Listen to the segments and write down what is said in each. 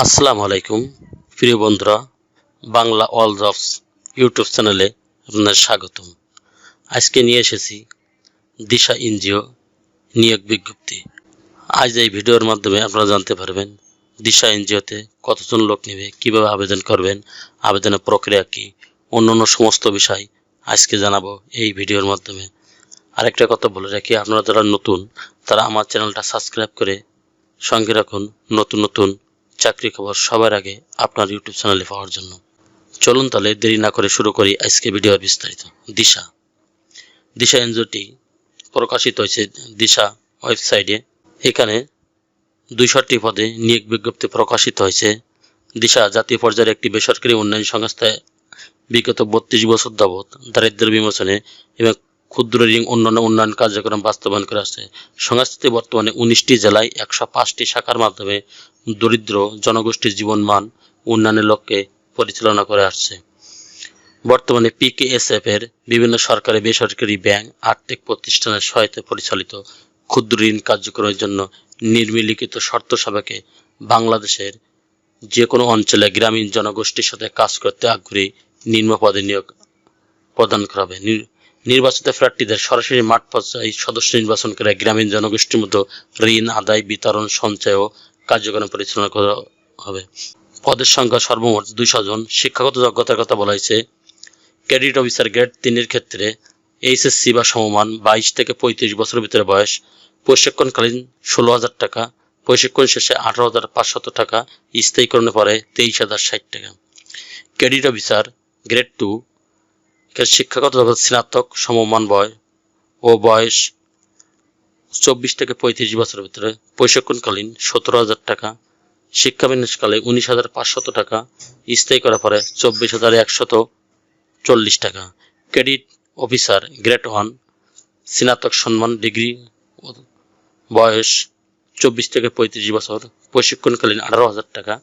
আসসালামু আলাইকুম, প্রিয় বন্ধুরা, বাংলা অল জবস ইউটিউব চ্যানেলে আপনাদের স্বাগতম। আজকে নিয়ে এসেছি দিশা এনজিও নিয়োগ বিজ্ঞপ্তি। আজ এই ভিডিওর মাধ্যমে আপনারা জানতে পারবেন দিশা এনজিওতে কতজন লোক নেবে, কীভাবে আবেদন করবেন, আবেদনের প্রক্রিয়া কী অন্যান্য সমস্ত বিষয় আজকে জানাব এই ভিডিওর মাধ্যমে। আরেকটা কথা বলে রাখি, আপনারা যারা নতুন, তারা আমার চ্যানেলটা সাবস্ক্রাইব করে সঙ্গে রাখুন। নতুন নতুন চাকরি খবর সবার আগে আপনার ইউটিউব চ্যানেলে পাওয়ার জন্য। চলুন তাহলে দেরি না করে শুরু করি আজকে ভিডিওর বিস্তারিত। দিশা। দিশা এনজিওটি প্রকাশিত হয়েছে দিশা ওয়েবসাইটে। এখানে দুইশোটি পদে নিয়োগ বিজ্ঞপ্তি প্রকাশিত হয়েছে। দিশা জাতীয় পর্যায়ের একটি বেসরকারি উন্নয়ন সংস্থায় বিগত বত্রিশ বছর যাবৎ দারিদ্র্য বিমোচনে এবং ক্ষুদ্র ঋণ অন্যান্য উন্নয়ন কার্যক্রম বাস্তবায়ন করে আসছে সংস্থাটি বর্তমানে উনিশটি জেলায় একশো পাঁচটি শাখার মাধ্যমে দরিদ্র জনগোষ্ঠীর জীবনমান উন্নয়নের লক্ষ্যে পরিচালনা করে আসছে। বর্তমানে পিকেএসএফ এর বিভিন্ন সরকারি বেসরকারি ব্যাংক আর্থিক প্রতিষ্ঠানের সহায়তায় পরিচালিত ক্ষুদ্র ঋণ কার্যক্রমের জন্য নির্মিলিখিত শর্ত সাপেক্ষে বাংলাদেশের যে কোনো অঞ্চলে গ্রামীণ জনগোষ্ঠীর সাথে কাজ করতে আগ্রহী নিম্ন পদে নিয়োগ প্রদান করা হবে। নির্বাচিত প্রার্থীদের সরাসরি মাঠ পর্যায়ে সদস্য নির্বাচন করে গ্রামীণ জনগোষ্ঠীর মধ্যে ঋণ আদায়, বিতরণ, সঞ্চয় ও কার্যক্রম পরিচালনা করা হবে। পদের সংখ্যা সর্বমোট দুইশো জন। শিক্ষাগত যোগ্যতার কথা বলা হয়েছে ক্রেডিট অফিসার গ্রেড তিনের ক্ষেত্রে এইচএসসি বা সমমান বাইশ থেকে পঁয়ত্রিশ বছরের ভিতরে বয়স, প্রশিক্ষণকালীন ষোলো হাজার টাকা, প্রশিক্ষণ শেষে আঠারো হাজার পাঁচশত টাকা, স্থায়ীকরণে পরে তেইশ হাজার ষাট টাকা। ক্রেডিট অফিসার গ্রেড টু শিক্ষাগত জগৎ স্নাতক সমমান বয় ও বয়স চব্বিশ থেকে পঁয়ত্রিশ বছরের ভিতরে প্রশিক্ষণকালীন সতেরো হাজার টাকা, শিক্ষাবিন্যাসকালে উনিশ হাজার পাঁচশত টাকা, স্থায়ী করার পরে চব্বিশ হাজার একশত চল্লিশ টাকা। ক্রেডিট অফিসার গ্রেড ওয়ান, স্নাতক সম্মান ডিগ্রি বয়স চব্বিশ থেকে পঁয়ত্রিশ বছর, প্রশিক্ষণকালীন আঠারো হাজার টাকা,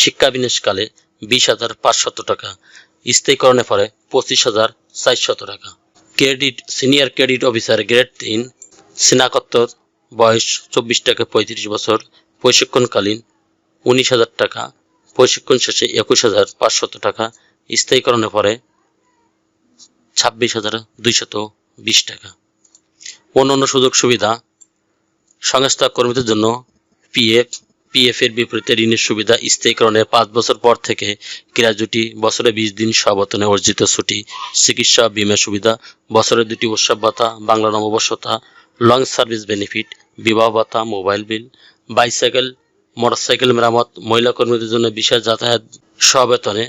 শিক্ষাবিন্যাসকালে বিশ হাজার পাঁচশত টাকা স্থায়ীকরণের পরে পঁচিশ হাজার চারশত টাকা। Credit, senior credit officer grade তিন। স্নাতকোত্তর বয়স চব্বিশ থেকে পঁয়ত্রিশ বছর। প্রশিক্ষণকালীন উনিশ হাজার টাকা। প্রশিক্ষণ শেষে একুশ হাজার পাঁচশত টাকা। স্থায়ীকরণের পরে ছাব্বিশ হাজার দুইশত বিশ টাকা। অন্যান্য সুযোগ সুবিধা, সংস্থা কর্মীদের জন্য পিএফ পিএফ এর বিপরীতে ঋণের সুবিধা স্থায়ীকরণে পাঁচ বছর পর থেকে ক্রীড়াজুটি বছরে বিশ দিন সবেতনে অর্জিত ছুটি। চিকিৎসা, বীমা সুবিধা, বছরে দুটি উৎসব ভাতা, বাংলা নববর্ষতা, লং সার্ভিস বেনিফিট, বিবাহ ভাতা, মোবাইল বিল, বাইসাইকেল, মোটরসাইকেল মেরামত, মহিলা কর্মীদের জন্য বিশেষ যাতায়াত সবেতনে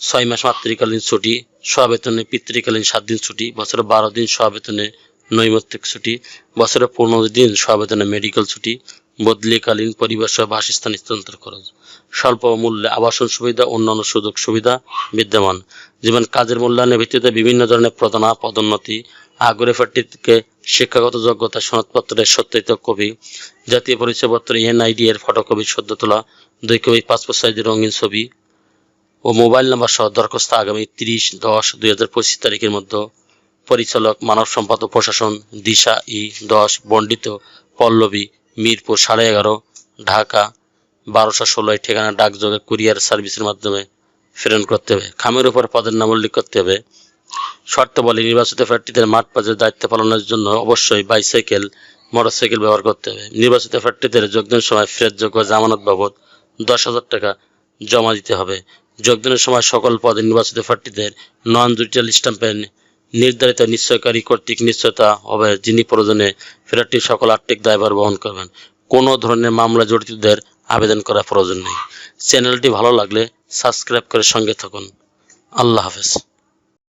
ছয় মাস মাতৃকালীন ছুটি সবেতনে পিতৃকালীন সাত দিন ছুটি, বছরে বারো দিন সবেতনে নৈমিত্তিক ছুটি, বছরে পনেরো দিন সবেতনে মেডিকেল ছুটি বদলিকালীন পরিবার সহ বাসস্থান স্থানান্তর খরচ স্বল্প মূল্যে আবাসন সুবিধা, অন্যান্য সুযোগ সুবিধা বিদ্যমান। যেমন কাজের মূল্যায়নের ভিত্তিতে বিভিন্ন ধরনের প্রদানা পদোন্নতি প্রার্থীকে শিক্ষাগত যোগ্যতা, সনদপত্রের সত্যায়িত কপি, জাতীয় পরিচয়পত্র, এনআইডি এর ফটোকপি, সদ্য তোলা দুই কপি, পাসপোর্ট সাইজের রঙিন ছবি ও মোবাইল নাম্বার সহ দরখাস্ত আগামী তিরিশ দশ দুই হাজার পঁচিশ তারিখের মধ্যে পরিচালক, মানব সম্পদ ও প্রশাসন, দিশা ই দশ বন্ডিত পল্লবী মিরপুর সাড়ে এগারো, ঢাকা বারোশো ষোলোয় ঠিকানা ডাকযোগে কুরিয়ার সার্ভিসের মাধ্যমে প্রেরণ করতে হবে। খামের উপর পদের নাম উল্লেখ করতে হবে। শর্ত বলে নির্বাচিত প্রার্থীদের মাঠ দায়িত্ব পালনের জন্য অবশ্যই বাইসাইকেল, মোটরসাইকেল ব্যবহার করতে হবে। নির্বাচিত প্রার্থীদের যোগদানের সময় ফেরতযোগ্য জামানত বাবদ দশ হাজার টাকা জমা দিতে হবে। যোগদানের সময় সকল পদে নির্বাচিত প্রার্থীদের নন জুডিশিয়াল স্ট্যাম্পের নির্ধারিত নিশ্চয়কারী কর্তৃক নিশ্চয়তা হবে যিনি প্রয়োজনে প্রার্থীর সকল আর্থিক দায়ভার বহন করবেন। কোনো ধরনের মামলা জড়িতদের আবেদন করা প্রয়োজন নেই। চ্যানেলটি ভালো লাগলে সাবস্ক্রাইব করে সঙ্গে থাকুন। আল্লাহ হাফেজ।